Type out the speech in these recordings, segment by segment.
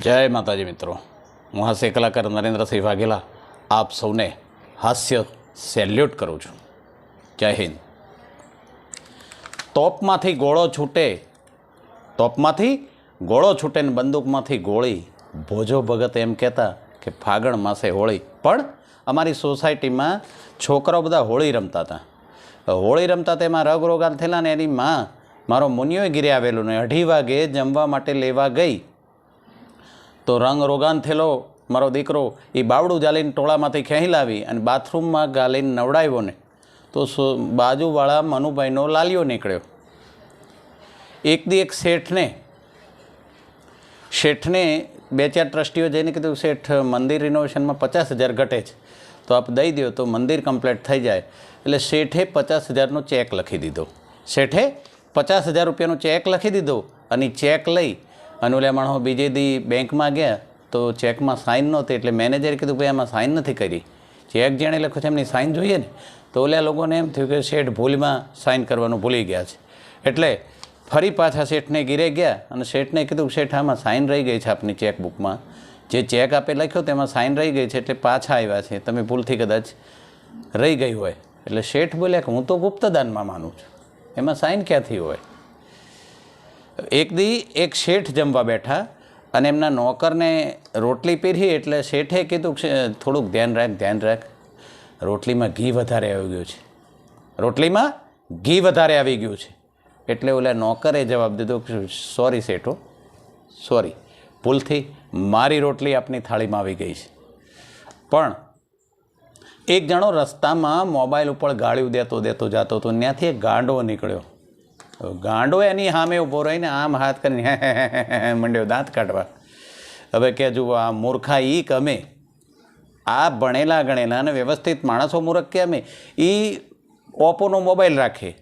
જય માતાજી મિત્રો. હું હાસ્ય કલાકાર નરેન્દ્રસિંહ વાઘેલા આપ સૌને હાસ્ય સેલ્યુટ કરું છું. જય હિન્દ. તોપમાંથી ગોળો છૂટે, તોપમાંથી ગોળો છૂટે ને બંદૂકમાંથી ગોળી. ભોજો ભગત એમ કહેતા કે ફાગણ માસે હોળી. પણ અમારી સોસાયટીમાં છોકરાઓ બધા હોળી રમતા હતા. હોળી રમતા તેમાં રગ રોગાન થયેલા ને એની માં, મારો મુનિયો ગીરે આવેલું ને અઢી વાગે જમવા માટે લેવા ગઈ. તો રંગ રોગાન થયેલો મારો દીકરો એ બાવડું જાલીને ટોળામાંથી ખેંચી લાવી અને બાથરૂમમાં ગાલીને નવડાવ્યો ને, તો બાજુવાળા મનુભાઈનો લાલિયો નીકળ્યો. એક દી એક શેઠને શેઠને બે ચાર ટ્રસ્ટીઓ જઈને કીધું, શેઠ, મંદિર રિનોવેશનમાં પચાસ હજાર ઘટે છે. તો આપ દઈ દો તો મંદિર કમ્પ્લીટ થઈ જાય. એટલે શેઠે પચાસ હજારનો ચેક લખી દીધો. શેઠે પચાસ હજાર રૂપિયાનો ચેક લખી દીધો અને ચેક લઈ અને માણસો બીજે દી બેંકમાં ગયા તો ચેકમાં સાઇન નહોતી એટલે મેનેજરે કીધું ભાઈ આમાં સાઇન નથી કરી. ચેક જેણે લખ્યો છે એમની સાઇન જોઈએ ને, તો ઓલા લોકોને એમ થયું કે શેઠ ભૂલમાં સાઇન કરવાનું ભૂલી ગયા છે. એટલે ફરી પાછા શેઠને ગીરે ગયા અને શેઠને કીધું શેઠ આમાં સાઇન રહી ગઈ છે આપની ચેકબુકમાં. જે ચેક આપે લખ્યો તેમાં સાઇન રહી ગઈ છે એટલે પાછા આવ્યા છે. તમે ભૂલથી કદાચ રહી ગઈ હોય. એટલે શેઠ બોલ્યા કે હું તો ગુપ્તદાનમાં માનું છું. એમાં સાઇન ક્યાંથી હોય? એક દી એક શેઠ જમવા બેઠા અને એમના નોકરને રોટલી પીરી એટલે શેઠે કીધું કે થોડુંક ધ્યાન રાખ ધ્યાન રાખ. રોટલીમાં ઘી વધારે આવી ગયું છે. રોટલીમાં ઘી વધારે આવી ગયું છે. એટલે ઓલા નોકરે જવાબ દીધો કે, સોરી શેઠો, સોરી. ભૂલથી મારી રોટલી આપની થાળીમાં આવી ગઈ છે. પણ એક જણો રસ્તામાં મોબાઈલ ઉપર ગાળ્યું દેતો દેતો જતો હતો ત્યાંથી એક ગાંડો નીકળ્યો. ગાંડો એની સામે ઊભો રહીને આમ હાથ કરીને મંડ્યો દાંત કાઢવા. હવે કે જુઓ, આ મૂર્ખા ઈ કમે? આ ભણેલા ગણેલા અને વ્યવસ્થિત માણસો મૂર્ખ કે અમે એ ઓપ્પોનો મોબાઈલ રાખે.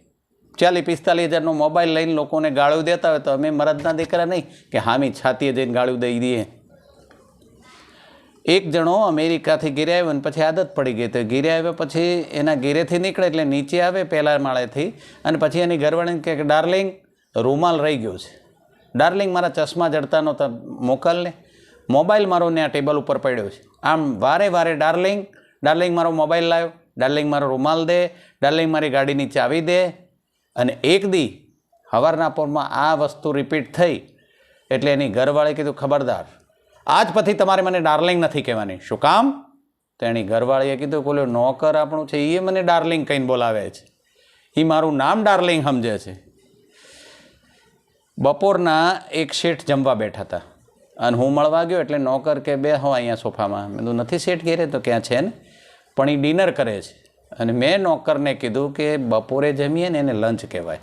ચાલી પિસ્તાલીસ હજારનો મોબાઈલ લઈને લોકોને ગાળ્યું દેતા હોય તો અમે મરદના દીકરા નહીં કે હામી છાતીએ જઈને ગાળ્યું દઈ દઈએ. એક જણો અમેરિકાથી ઘેરે આવ્યો અને પછી આદત પડી ગઈ. તો ઘેરે આવ્યો પછી એના ઘેરેથી નીકળે એટલે નીચે આવે પહેલા માળેથી અને પછી એની ઘરવાળીને કહે કે ડાર્લિંગ રૂમાલ રહી ગયો છે. ડાર્લિંગ મારા ચશ્મા જડતાનો તો મોકલને મોબાઈલ મારો ને આ ટેબલ ઉપર પડ્યો છે. આમ વારે વારે ડાર્લિંગ ડાર્લિંગ મારો મોબાઈલ લાવ્યો. ડાર્લિંગ મારો રૂમાલ દે. ડાર્લિંગ મારી ગાડીની ચાવી દે. અને એક દી સવારના પોરમાં આ વસ્તુ રિપીટ થઈ. એટલે એની ઘરવાળે કીધું, ખબરદાર આજ પછી તમારે મને ડાર્લિંગ નથી કહેવાની. શું કામ? તો એની ઘરવાળીએ કીધું બોલ્યો નોકર આપણું છે એ મને ડાર્લિંગ કહીને બોલાવે છે. એ મારું નામ ડાર્લિંગ સમજે છે. બપોરના એક શેઠ જમવા બેઠા હતા. અને હું મળવા ગયો એટલે નોકર કે, બે હો અહીંયા સોફામાં. મેં કીધું, નથી શેઠ ઘેરે તો ક્યાં છે ને? પણ એ ડિનર કરે છે. અને મેં નોકરને કીધું કે, બપોરે જમીએ ને એને લંચ કહેવાય.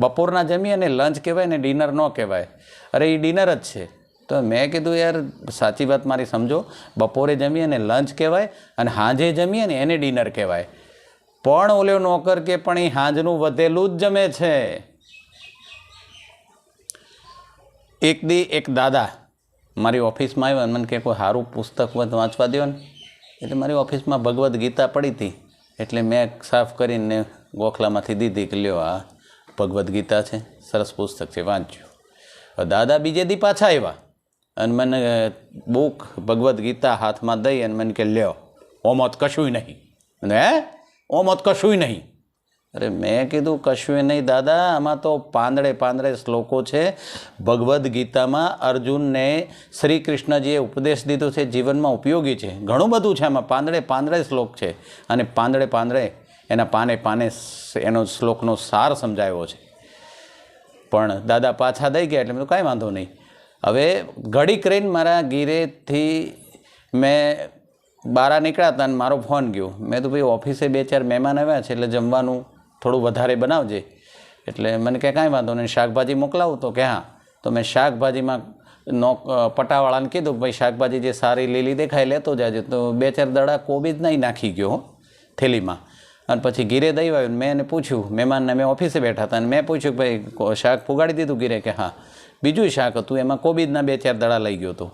બપોરના જમીએ ને લંચ કહેવાય ને ડિનર ન કહેવાય. અરે એ ડિનર જ છે. તો મેં કીધું, યાર, સાચી વાત મારી સમજો. બપોરે જમીએ ને લંચ કહેવાય અને સાંજે જમીએ ને એને ડિનર કહેવાય. પણ ઓલ્યો નોકર કે, પણ એ સાંજનું વધેલું જ જમે છે. એક દી એક દાદા મારી ઓફિસમાં આવ્યા અને મને કે કોઈ સારું પુસ્તક વાંચવા દો ને. એટલે મારી ઓફિસમાં ભગવદ્ ગીતા પડી હતી. એટલે મેં સાફ કરીને ગોખલામાંથી દીધી કે, લ્યો, આ ભગવદ્ ગીતા છે. સરસ પુસ્તક છે વાંચ્યું દાદા બીજે દી પાછા આવ્યા. અને મને બુક ભગવદ્ ગીતા હાથમાં દઈ અને મને કે, લ્યો ઓમત કશુંય નહીં. અને હે? ઓમત કશુંય નહીં. અરે, મેં કીધું કશું નહીં, દાદા. આમાં તો પાંદડે પાંદડે શ્લોકો છે. ભગવદ્ ગીતામાં અર્જુનને શ્રી કૃષ્ણજીએ ઉપદેશ દીધો છે, જીવનમાં ઉપયોગી છે. ઘણું બધું છે આમાં. પાંદડે પાંદડે શ્લોક છે. અને પાંદડે પાંદડે એના પાને પાને એનો શ્લોકનો સાર સમજાવ્યો છે. પણ દાદા પાછા દઈ ગયા એટલે મેં કાંઈ વાંધો નહીં. હવે ઘડીક રહીને મારા ગીરેથી મેં બારા નીકળ્યા હતા અને મારો ફોન ગયો. મેં તો ભાઈ ઓફિસે બે ચાર મહેમાન આવ્યા છે એટલે જમવાનું થોડું વધારે બનાવજે. એટલે મને કહે, કાંઈ વાંધો નહીં, શાકભાજી મોકલાવું? તો કે, હા. તો મેં શાકભાજીમાં નો પટાવાળાને કીધું કે, ભાઈ, શાકભાજી જે સારી લીલી દેખાય, લેતો જાજે. તો બે ચાર દડા કોબી જ નહીં નાખી ગયો થેલીમાં. અને પછી ગીરે દઈ આવ્યું મેં એને પૂછ્યું. મહેમાનને મેં ઓફિસે બેઠા હતા અને મેં પૂછ્યું કે, ભાઈ શાક પુગાડી દીધું? ગીરે કે, હા. બીજું શાક હતું, એમાં કોબીજના બે ચાર દડા લઈ ગયો હતો.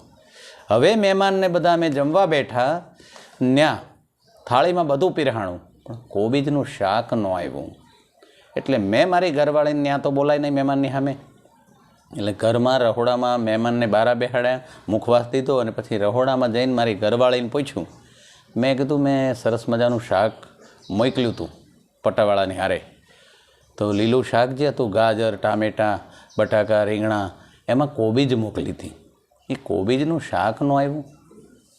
હવે મહેમાનને બધા અમે જમવા બેઠા, ન્યા, થાળીમાં બધું પીરહાણું, પણ કોબીજનું શાક ન આવ્યું. એટલે મેં મારી ઘરવાળીને ત્યાં તો બોલાય નહીં મહેમાનની સામે. એટલે ઘરમાં રહોડામાં મહેમાનને બારા બેહાડ્યા મુખવાસ દીધો અને પછી રહોડામાં જઈને મારી ઘરવાળીને પૂછ્યું. મેં કીધું, મેં સરસ મજાનું શાક મોકલ્યું હતું પટાવાળાની હારે. તો લીલું શાક જે હતું, ગાજર, ટામેટાં, બટાકા, રીંગણા, એમાં કોબીજ મોકલી હતી. એ કોબીજનું શાક ન આવ્યું.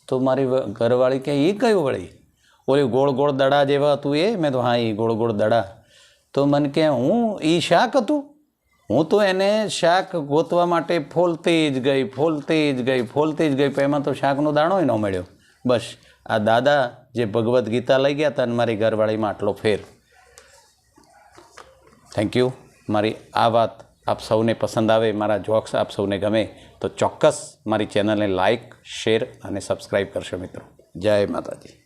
તો મારી ઘરવાળી કે એ કયું વળી? ઓલી ગોળ ગોળ દડા જેવા હતું એ? મેં તો, હા એ ગોળ ગોળ દડા. તો મને કે, હું એ શાક હતું? હું તો એને શાક ગોતવા માટે ફોલતી જ ગઈ, ફોલતી જ ગઈ, ફોલતી જ ગઈ, પણ એમાં તો શાકનો દાણો ન મળ્યો. બસ, આ દાદા જે ભગવદ્ ગીતા લઈ ગયા હતા અને મારી ઘરવાળીમાં આટલો ફેર. થેન્ક યુ મારી આ વાત આપ સૌને પસંદ આવે, મારા જોક્સ આપ સૌને ગમે, તો ચોક્કસ મારી ચેનલને લાઇક શેર અને સબસ્ક્રાઈબ કરશો મિત્રો. જય માતાજી.